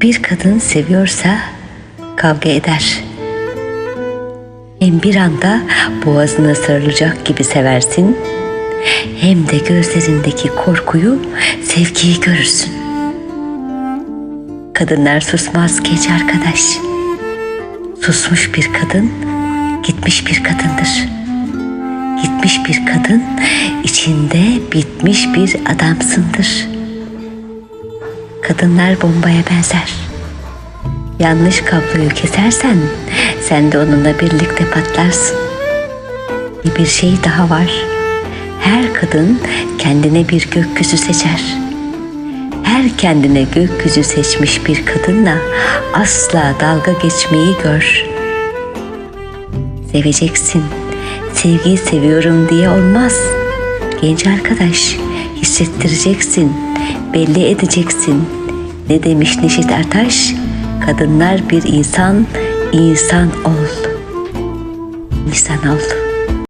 Bir kadın seviyorsa kavga eder. Hem bir anda boğazına sarılacak gibi seversin, hem de gözlerindeki korkuyu, sevgiyi görürsün. Kadınlar susmaz genç arkadaş. Susmuş bir kadın, gitmiş bir kadındır. Gitmiş bir kadın, içinde bitmiş bir adamsındır. Kadınlar bombaya benzer. Yanlış kabloyu kesersen sen de onunla birlikte patlarsın. Bir şey daha var. Her kadın kendine bir gökyüzü seçer. Her kendine gökyüzü seçmiş bir kadınla asla dalga geçmeyi gör. Seveceksin. Sevgiyi seviyorum diye olmaz. Genç arkadaş, hissettireceksin, belli edeceksin. Ne demiş Neşet Ertaş? Kadınlar bir insan, insan ol. İnsan ol.